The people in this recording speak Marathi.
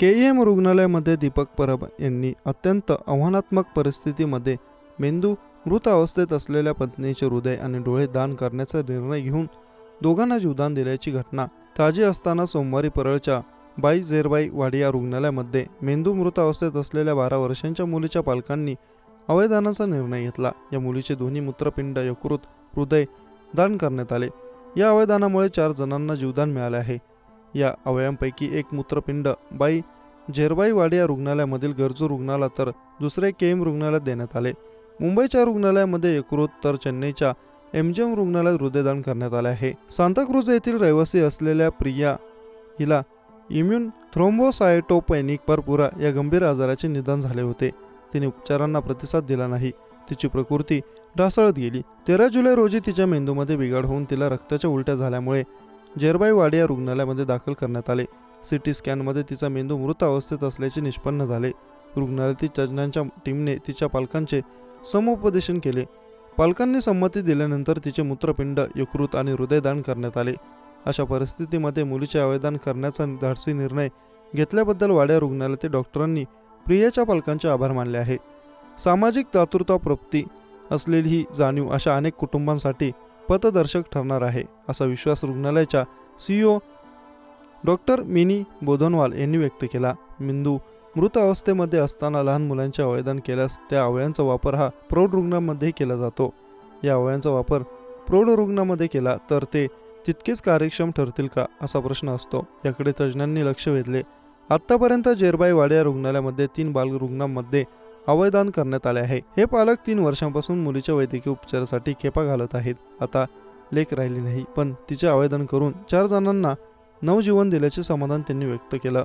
के ई एम रुग्णालयामध्ये दीपक परब यांनी अत्यंत आव्हानात्मक परिस्थितीमध्ये मेंदू मृत अवस्थेत असलेल्या पत्नीचे हृदय आणि डोळे दान करण्याचा निर्णय घेऊन दोघांना जीवदान दिल्याची घटना ताजी असताना सोमवारी परळच्या बाई जेरबाई वाडिया रुग्णालयामध्ये मेंदू मृत अवस्थेत असलेल्या बारा वर्षांच्या मुलीच्या पालकांनी अवयदानाचा निर्णय घेतला. या मुलीचे दोन्ही मूत्रपिंड यकृत हृदय दान करण्यात आले. या अवयदानामुळे चार जणांना जीवदान मिळाले आहे. या अवयवांपैकी एक मूत्रपिंड. बाई झेरबाई या रुग्णालयामधील गरजू रुग्णाला तर दुसरे केम रुग्णालयात देण्यात आले. मुंबईच्या रुग्णालयामध्ये यकृत तर चेन्नईच्या एमजीएम रुग्णालयात हृदयदान करण्यात आले आहे. सांताक्रुझ येथील रहिवासी असलेल्या प्रिया हिला इम्युन थ्रोम्बोसायटोपेनिक परपुरा या गंभीर आजाराचे निदान झाले होते. तिने उपचारांना प्रतिसाद दिला नाही. तिची प्रकृती ढासळत गेली. तेरा जुलै रोजी तिच्या मेंदूमध्ये बिघाड होऊन तिला रक्ताच्या उलट्या झाल्यामुळे जेरबाई वाडिया रुग्णालयामध्ये दाखल करण्यात आले. सिटी स्कॅनमध्ये तिचा मेंदू मृत अवस्थेत असल्याचे निष्पन्न झाले. रुग्णालयातील तज्ज्ञांच्या टीमने तिच्या पालकांचे समुपदेशन केले. पालकांनी संमती दिल्यानंतर तिचे मूत्रपिंड यकृत आणि हृदयदान करण्यात आले. अशा परिस्थितीमध्ये मुलीचे अवयदान करण्याचा धाडसी निर्णय घेतल्याबद्दल वाड्या रुग्णालयातील डॉक्टरांनी प्रियाच्या पालकांचे आभार मानले आहे. सामाजिक तातुरता प्राप्ती असलेली ही जाणीव अशा अनेक कुटुंबांसाठी पथदर्शक ठरणार आहे असा विश्वास रुग्णालयाच्या सीईओ डॉक्टर मिनी बोधनवाल यांनी व्यक्त केला. मेंदू मृत अवस्थेमध्ये असताना लहान मुलांचे अवयदान केल्यास त्या अवयांचा वापर हा प्रौढ रुग्णांमध्येही केला जातो. या अवयांचा वापर प्रौढ रुग्णामध्ये केला तर ते तितकेच कार्यक्षम ठरतील का असा प्रश्न असतो. याकडे तज्ज्ञांनी लक्ष वेधले. आत्तापर्यंत जेरबाई वाड्या रुग्णालयामध्ये तीन बाल रुग्णांमध्ये अवयदान करण्यात आले आहे. हे पालक तीन वर्षांपासून मुलीच्या वैद्यकीय उपचारासाठी खेपा घालत आहेत. आता लेख राहिली नाही पण तिचे अवयदान करून चार जणांना नवजीवन दिल्याचे समाधान त्यांनी व्यक्त केलं.